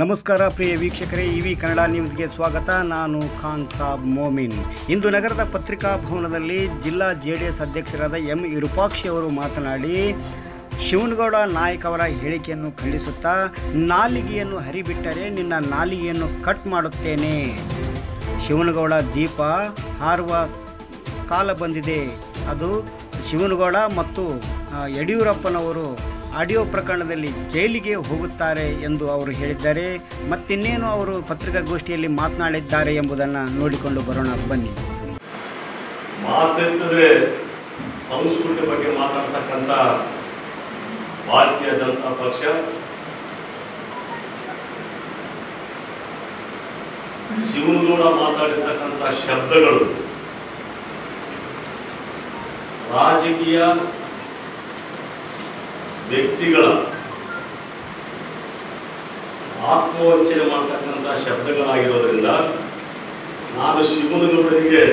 ನಮಸ್ಕಾರ ಪ್ರಿಯ ವೀಕ್ಷಕರೇ ಇವಿ ಕನ್ನಡ ನ್ಯೂಸ್ಗೆ ಸ್ವಾಗತ. ನಾನು ಖಾನ್ ಸಾಬ್ ಮೋಮಿನ್. ಇಂದು ನಗರದ ಪತ್ರಿಕಾ ಭವನದಲ್ಲಿ ಜಿಲ್ಲಾ ಜೆ ಡಿ ಎಸ್ ಅಧ್ಯಕ್ಷರಾದ ಎಂ ವಿರೂಪಾಕ್ಷಿ ಅವರು ಮಾತನಾಡಿ, ಶಿವನಗೌಡ ನಾಯಕ್ ಅವರ ಹೇಳಿಕೆಯನ್ನು ಖಂಡಿಸುತ್ತಾ, ನಾಲಿಗೆಯನ್ನು ಹರಿಬಿಟ್ಟರೆ ನಿನ್ನ ನಾಲಿಗೆಯನ್ನು ಕಟ್ ಮಾಡುತ್ತೇನೆ. ಶಿವನಗೌಡ ದೀಪ ಹಾರುವ ಕಾಲ ಬಂದಿದೆ. ಅದು ಶಿವನಗೌಡ ಮತ್ತು ಯಡಿಯೂರಪ್ಪನವರು ಆಡಿಯೋ ಪ್ರಕರಣದಲ್ಲಿ ಜೈಲಿಗೆ ಹೋಗುತ್ತಾರೆ ಎಂದು ಅವರು ಹೇಳಿದ್ದಾರೆ. ಮತ್ತಿನ್ನೇನು ಅವರು ಪತ್ರಿಕಾಗೋಷ್ಠಿಯಲ್ಲಿ ಮಾತನಾಡಿದ್ದಾರೆ ಎಂಬುದನ್ನು ನೋಡಿಕೊಂಡು ಬರೋಣ. ಬನ್ನಿ. ಮಾತೆತ್ತಿದ್ರೆ ಸಂಸ್ಕೃತಿ ಬಗ್ಗೆ ಮಾತಾಡ್ತಕ್ಕಂಥ ಭಾರತೀಯ ಜನತಾ ಪಕ್ಷ. ಶಿವನಗೌಡ ಮಾತಾಡಿರ್ತಕ್ಕಂಥ ಶಬ್ದಗಳು ರಾಜಕೀಯ ವ್ಯಕ್ತಿಗಳ ಆತ್ಮವಂಚನೆ ಮಾಡ್ತಕ್ಕಂಥ ಶಬ್ದಗಳಾಗಿರೋದ್ರಿಂದ ನಾನು ಶಿವನಗೌಡರಿಗೆ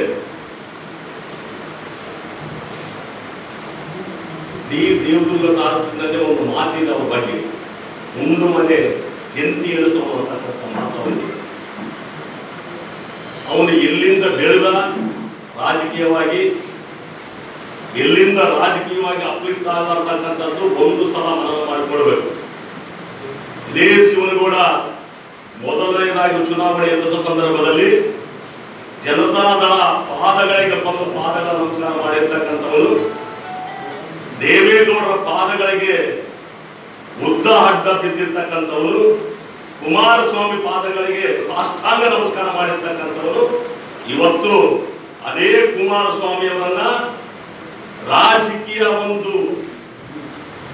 ಡಿ ದೇವದುರ್ಗ ತಾಲೂಕಿನಲ್ಲಿ ಒಂದು ಮಾತಿನ ಬಗ್ಗೆ. ಮುಂದು ಮನೆ ಜಂತಿ ಇಳಿಸುವ ಅಂತಕ್ಕಂಥ ಮಾತು ಅವನು ಎಲ್ಲಿಂದ ಬೆಳೆದ? ರಾಜಕೀಯವಾಗಿ ಎಲ್ಲಿಂದ ರಾಜಕೀಯವಾಗಿ ಅಪ್ಲಿಫ್ಟ್ ಆಗಬಾರ್ದು ಒಂದು ಸಲ ಮನವಿ ಮಾಡಿಕೊಡ್ಬೇಕು. ಇದೇ ಶಿವನಗೌಡ ಮೊದಲನೇದಾಗಿ ಚುನಾವಣೆ ಎದುರಿದ ಸಂದರ್ಭದಲ್ಲಿ ಜನತಾದಳ ಪಾದಗಳಿಗೆ ಬಂದು ಪಾದಗಳ ನಮಸ್ಕಾರ ಮಾಡಿರ್ತಕ್ಕಂಥವರು ದೇವೇಗೌಡರ ಪಾದಗಳಿಗೆ ಉದ್ದ ಅಡ್ಡ ಬಿದ್ದಿರ್ತಕ್ಕಂಥವರು, ಕುಮಾರಸ್ವಾಮಿ ಪಾದಗಳಿಗೆ ಸಾಷ್ಟಾಂಗ ನಮಸ್ಕಾರ ಮಾಡಿರ್ತಕ್ಕಂಥವರು, ಇವತ್ತು ಅದೇ ಕುಮಾರಸ್ವಾಮಿಯವರನ್ನ ರಾಜಕೀಯ ಒಂದು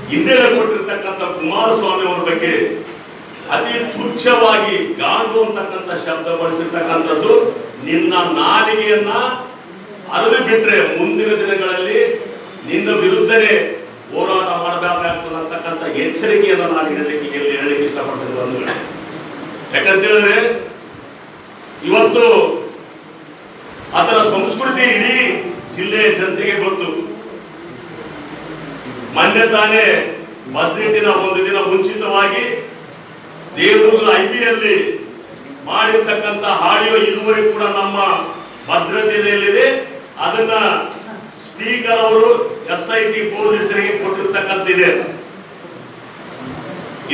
ಹಿನ್ನೆಲೆ ಕೊಟ್ಟಿರ್ತಕ್ಕಂಥ ಕುಮಾರಸ್ವಾಮಿ ಅವರ ಬಗ್ಗೆ ಅತಿ ತುಚ್ಛವಾಗಿ ಗಾಂಧು ಅಂತಕ್ಕಂಥ ಶಬ್ದ ಬಳಸಿರ್ತಕ್ಕಂಥದ್ದು ನಿನ್ನ ನಾಲಿಗೆಯನ್ನ ಅರಳಿ ಬಿಟ್ರೆ ಮುಂದಿನ ದಿನಗಳಲ್ಲಿ ನಿನ್ನ ವಿರುದ್ಧನೇ ಹೋರಾಟ ಮಾಡಬೇಕಾಗ್ತದೆ ಅಂತಕ್ಕಂಥ ಎಚ್ಚರಿಕೆಯನ್ನು ನಾನು ಹೇಳಲಿಕ್ಕೆ ಎಲ್ಲಿ ಹೇಳಲಿಕ್ಕೆ ಇಷ್ಟಪಡ್ತೀನಿ ಬಂಧುಗಳೇ. ಯಾಕಂತ ಹೇಳಿದ್ರೆ ಇವತ್ತು ಅದರ ಸಂಸ್ಕೃತಿ ಇಡೀ ಜಿಲ್ಲೆಯ ಜನತೆಗೆ ಮೊನ್ನೆ ತಾನೇ ಮಸೀದಿನ ಒಂದು ದಿನ ಮುಂಚಿತವಾಗಿ ದೇವದುರ್ಗದ ಐಬಿಯಲ್ಲಿ ಮಾಡಿರ್ತಕ್ಕಂಥ ಆಡಿಯೋ ಇದುವರೆಗೂ ಕೂಡ ನಮ್ಮ ಭದ್ರತೆಯಲ್ಲಿದೆ. ಅದನ್ನ ಸ್ಪೀಕರ್ ಅವರು ಎಸ್ ಐ ಟಿ ಪೊಲೀಸರಿಗೆ ಕೊಟ್ಟಿರ್ತಕ್ಕಂತಿದೆ.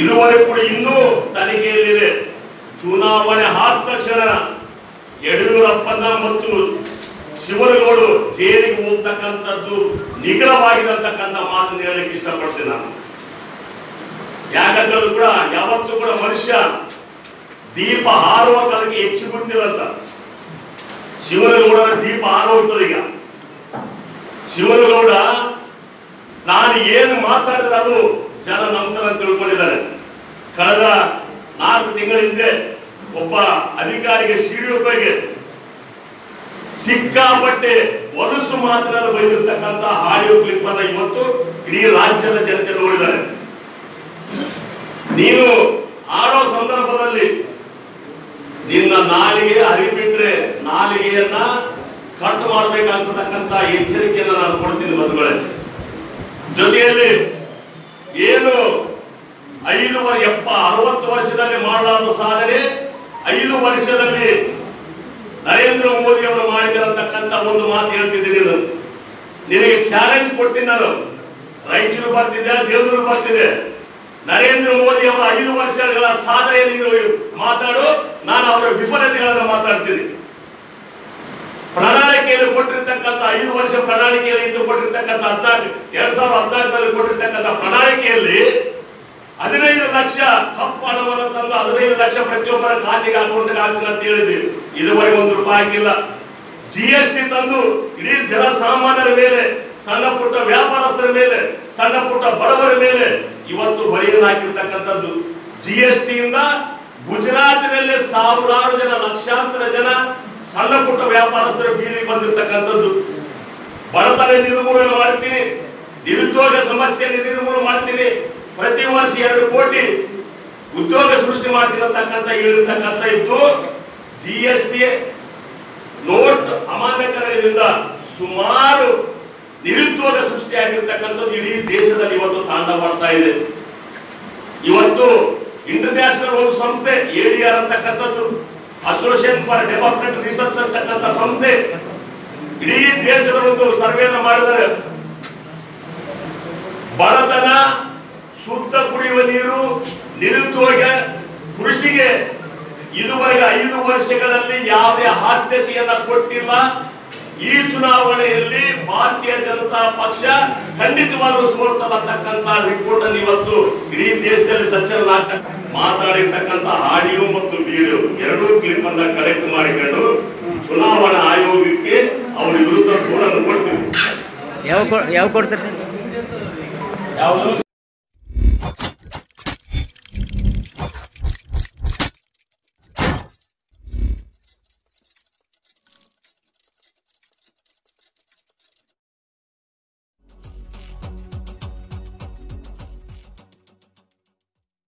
ಇದುವರೆಗೂ ಕೂಡ ಇನ್ನೂ ತನಿಖೆಯಲ್ಲಿದೆ. ಚುನಾವಣೆ ಆದ ತಕ್ಷಣ ಯಡಿಯೂರಪ್ಪನ ಮತ್ತು ಶಿವನಗೌಡು ಜೈಲಿಗೆ ಹೋಗ್ತಕ್ಕಂಥದ್ದು ನಿಖರವಾಗಿರತಕ್ಕಂಥ ಮಾತನ್ನು ಹೇಳಕ್ಕೆ ಇಷ್ಟಪಡ್ತೀನಿ ನಾನು. ಯಾಕಂದ್ರೆ ಕೂಡ ಯಾವತ್ತೂ ಕೂಡ ಮನುಷ್ಯ ದೀಪ ಹಾರುವ ಕಾಲಕ್ಕೆ ಹೆಚ್ಚು ಗುರ್ತಿರಂತ ಶಿವನಗೌಡ ದೀಪ ಹಾರೋಗ್ತದೆ ಈಗ. ಶಿವನಗೌಡ ನಾನು ಏನು ಮಾತಾಡಿದ್ರೆ ಅದು ಜನ ನಂತರ ತಿಳ್ಕೊಂಡಿದ್ದಾರೆ. ಕಳೆದ ನಾಲ್ಕು ತಿಂಗಳ ಹಿಂದೆ ಒಬ್ಬ ಅಧಿಕಾರಿಗೆ ಸಿಡಿಒಪಿಗೆ ಸಿಕ್ಕಾಪಟ್ಟೆ ಒರಸು ಮಾತ್ರ ಬೈದಿರ್ತಕ್ಕಂಥ ಆಡಿಯೋ ಕ್ಲಿಪ್ ಅನ್ನ ಇವತ್ತು ಇಡೀ ರಾಜ್ಯದ ಜನತೆ ನೋಡಿದ್ದಾರೆ. ನೀನು ಆಡೋ ಸಂದರ್ಭದಲ್ಲಿ ನಿನ್ನ ನಾಲಿಗೆ ಹರಿಬಿಟ್ರೆ ನಾಲಿಗೆಯನ್ನ ಕಟ್ ಮಾಡಬೇಕಂತ ಎಚ್ಚರಿಕೆಯನ್ನ ನಾನು ಕೊಡ್ತೀನಿ ಬಂಧುಗಳೇ. ಜೊತೆಯಲ್ಲಿ ಏನು ಐದು ಎಪ್ಪ, ಅರವತ್ತು ವರ್ಷದಲ್ಲಿ ಮಾಡಲಾದ ಸಾಧನೆ ಐದು ವರ್ಷದಲ್ಲಿ ನರೇಂದ್ರ ಮೋದಿ ಅವರು ಮಾಡಿದಿರತಕ್ಕಂತ ಒಂದು ಮಾತು ಹೇಳ್ತಿದ್ದೀನಿ ನಾನು. ನಿನಗೆ ಚಾಲೆಂಜ್ ಕೊಡ್ತೀನಿ ನಾನು. ರಾಯಚೂರು ಬರ್ತಿದೆ ದೇವರು ಬರ್ತಿದೆ. ನರೇಂದ್ರ ಮೋದಿ ಅವರ ಐದು ವರ್ಷಗಳ ಸಾಧನೆ ನೀನು ಮಾತಾಡು, ನಾನು ಅವರ ವಿಫಲತೆಗಳನ್ನು ಮಾತಾಡ್ತೀನಿ. ಪ್ರಣಾಳಿಕೆಯಲ್ಲಿ ಕೊಟ್ಟಿರ್ತಕ್ಕಂಥ ಐದು ವರ್ಷ ಪ್ರಣಾಳಿಕೆಯಲ್ಲಿ ಇಂದು ಕೊಟ್ಟಿರ್ತಕ್ಕಂಥ ಹದಿನಾಲ್ಕು ಎರಡ್ ಸಾವಿರದ ಹದಿನಾಲ್ಕರಲ್ಲಿ ಕೊಟ್ಟಿರ್ತಕ್ಕಂಥ ಪ್ರಣಾಳಿಕೆಯಲ್ಲಿ ಹದಿನೈದು ಲಕ್ಷ ಕಪ್ಪು ಹಣವನ್ನು ತಂದು ಹದಿನೈದು ಲಕ್ಷ ಪ್ರತಿಯೊಬ್ಬರ ಖಾತೆಗೆ ಅಕೌಂಟ್ಗೆ ಆಗ್ತಿಲ್ಲ ಅಂತ ಹೇಳಿದ್ವಿ. ಇದುವರೆಗೆ ಒಂದು ರೂಪಾಯಿ ಆಗಿಲ್ಲ ಜಿ ಎಸ್ ಟಿ ತಂದು ಇಡೀ ಜನಸಾಮಾನ್ಯರ ಮೇಲೆ, ಸಣ್ಣ ಪುಟ್ಟ ವ್ಯಾಪಾರಸ್ಥರ ಮೇಲೆ, ಸಣ್ಣ ಪುಟ್ಟ ಬಡವರ ಮೇಲೆ ಇವತ್ತು ಬಲಿಯನ್ನು ಹಾಕಿರ್ತಕ್ಕಂಥದ್ದು. ಜಿ ಎಸ್ ಟಿಯಿಂದ ಗುಜರಾತಿನಲ್ಲಿ ಸಾವಿರಾರು ಜನ, ಲಕ್ಷಾಂತರ ಜನ ಸಣ್ಣ ಪುಟ್ಟ ವ್ಯಾಪಾರಸ್ಥರ ಬೀದಿ ಬಂದಿರತಕ್ಕಂಥದ್ದು. ಬಡತನ ನಿರ್ಮೂಲನೆ ಮಾಡ್ತೀನಿ, ನಿರುದ್ಯೋಗ ಸಮಸ್ಯೆ ನಿರ್ಮೂಲನೆ ಮಾಡ್ತೀನಿ. ಪ್ರತಿ ವರ್ಷ ಎರಡು ಕೋಟಿ ಉದ್ಯೋಗ ಸೃಷ್ಟಿ ಮಾಡಿರತಕ್ಕಂತ ಹೇಳಿರ್ತಕ್ಕಂಥ ಇದ್ದು ಜಿ ಎಸ್ ಟಿ ನೋಟ್ ಅಮಾನ್ಯಕರಣದಿಂದ ಸುಮಾರು ನಿರುದ್ಯೋಗ ಸೃಷ್ಟಿಯಾಗಿರ್ತಕ್ಕಂಥದ್ದು ಇಡೀ ದೇಶದಲ್ಲಿ ಇವತ್ತು ತಾಂಡ ಮಾಡ್ತಾ ಇದೆ. ಇವತ್ತು ಇಂಟರ್ನ್ಯಾಷನಲ್ ಒಂದು ಸಂಸ್ಥೆ ಎಡಿಆರ್ ಅಂತಕ್ಕಂಥದ್ದು ಅಸೋಸಿಯೇಷನ್ ಫಾರ್ ಡೆವಲಪ್ಮೆಂಟ್ ರಿಸರ್ಚ್ ಅಂತಕ್ಕಂಥ ಸಂಸ್ಥೆ ಇಡೀ ದೇಶದ ಒಂದು ಸರ್ವೆಯನ್ನು ಮಾಡಿದರೆ ಬಡತನ, ಶುದ್ಧ ಕುಡಿಯುವ ನೀರು ನಿರುದ್ಯೋಗ ಕೃಷಿಗೆ ಇದುವರೆಗೆ ಐದು ವರ್ಷಗಳಲ್ಲಿ ಯಾವುದೇ ಆದ್ಯತೆಯನ್ನ ಕೊಟ್ಟಿಲ್ಲ. ಈ ಚುನಾವಣೆಯಲ್ಲಿ ಭಾರತೀಯ ಜನತಾ ಪಕ್ಷ ಖಂಡಿತವಾಗಲೂ ಸೋಲ್ತದ ಅಂತಕ್ಕಂಥ ರಿಪೋರ್ಟ್ ಅನ್ನು ಇವತ್ತು ಇಡೀ ದೇಶದಲ್ಲಿ ಆಗ್ತಕ್ಕ ಮಾತಾಡಿರ್ತಕ್ಕಂಥ ಆಡಿಯೋ ಮತ್ತು ವಿಡಿಯೋ ಎರಡೂ ಕ್ಲಿಪ್ ಅನ್ನ ಕಲೆಕ್ಟ್ ಮಾಡಿಕೊಂಡು ಚುನಾವಣಾ ಆಯೋಗಕ್ಕೆ ಅವರ ವಿರುದ್ಧ ದೂರನ್ನು ಕೊಡ್ತೀವಿ. ಯಾವ ಯಾವ ಕೊಡ್ತಾರೆ ಯಾವುದು?